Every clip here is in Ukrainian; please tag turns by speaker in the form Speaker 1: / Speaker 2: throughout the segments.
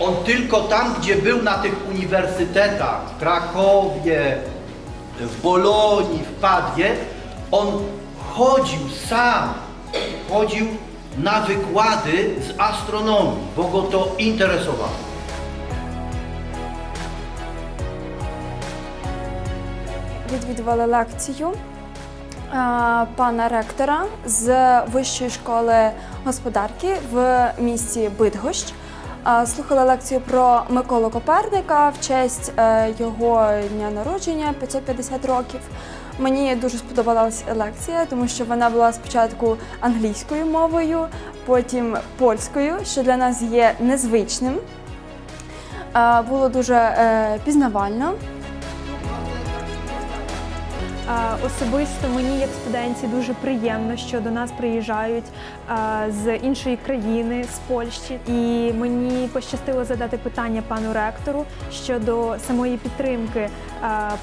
Speaker 1: On tylko tam, gdzie był na tych uniwersytetach, w Krakowie, w Bolonii, w Padwie, on chodził sam, chodził na wykłady z astronomii, bo go to interesowało.
Speaker 2: Відвідували лекцію е, пана ректора з Вищої школи господарки в місті Бидгощ. Слухали лекцію про Миколу Коперника в честь е, його дня народження 550 років. Мені дуже сподобалася лекція, тому що вона була спочатку англійською мовою, потім польською, що для нас є незвичним. Було дуже е, пізнавально.
Speaker 3: Особисто мені, як студентці, дуже приємно, що до нас приїжджають з іншої країни, з Польщі. І мені пощастило задати питання пану ректору щодо самої підтримки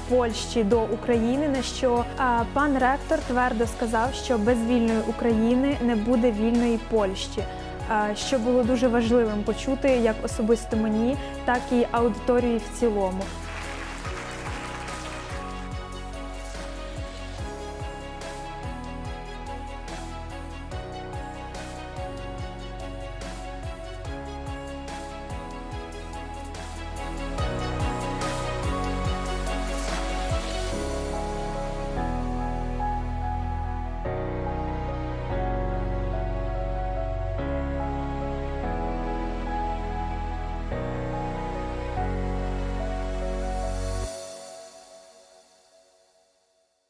Speaker 3: Польщі до України. На що пан ректор твердо сказав, що без вільної України не буде вільної Польщі. Що було дуже важливим почути як особисто мені, так і аудиторії в цілому.